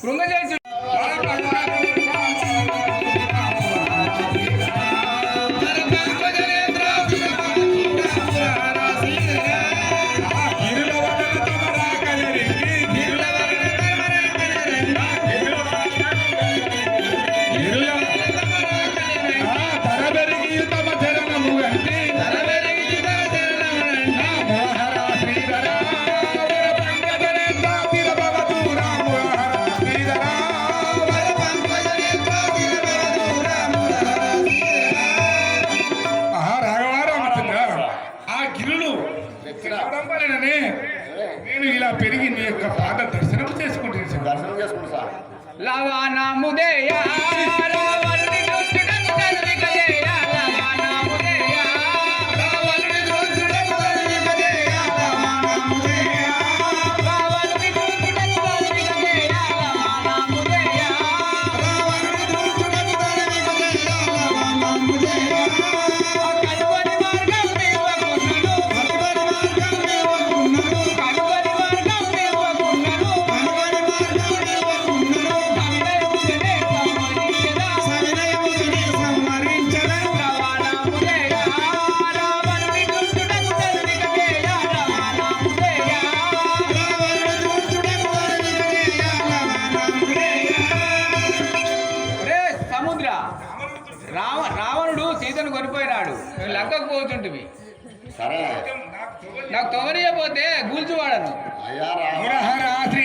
그런거지않 죠? ఆడంబరనే నేను ఇలా పెరిగి నీ యొక్క పాట దర్శనం చేసుకుంటాను దర్శనం చేసుకుంటా లవానా ముదేయ దక్కకపోతుంటివి సరే. నాకు తొగనియపోతే గూల్చువాడను అయ్యా రాత్రి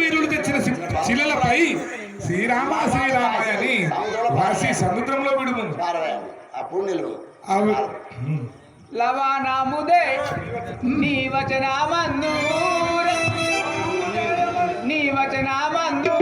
వీరుడు తెచ్చిన శిలలపై శ్రీరామ శ్రీరామ అని రాసి సముద్రంలో విడుము లవానాముదే నీ వచనామందు నీ వచనామందు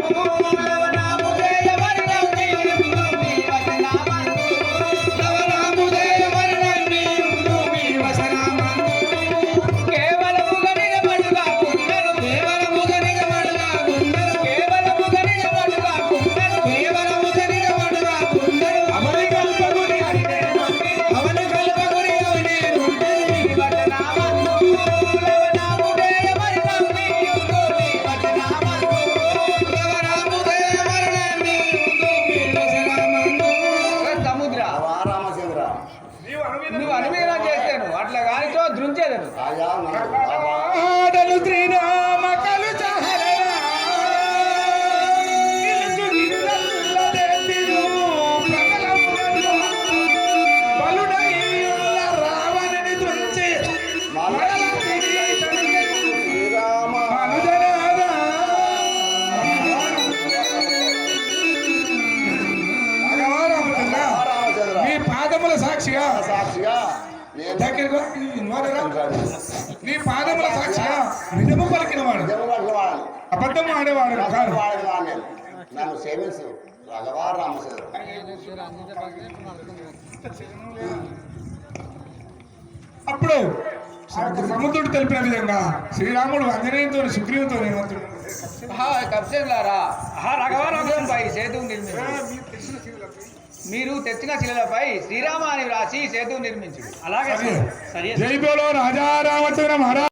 నువ్వు అనుమీన చేస్తాను అట్లా కానిచో దృంచేదను రాజా మనకు బాబా ఆడలు పాదముల సాక్షిగా. సాక్షిగా. దగ్గరగా నీ పాదముల సాక్షిగా నిజము పలికినవాడు. దేవుడు వాడను అబద్ధం ఆడేవాడు కాదు వాడు నన్ను సేవించు. రాఘవా రామచంద్ర అప్పుడు సముద్రుడు తెలిపిన విధంగా శ్రీరాముడు అంజనేయుతో సుగ్రీవుతో రఘవారంపై సేతు నిర్మించు మీరు తెచ్చిన శిలలపై శ్రీరామ అని వ్రాసి సేతు నిర్మించుడు. అలాగే జై బోలో రాజా రామచంద్ర మహారాజ్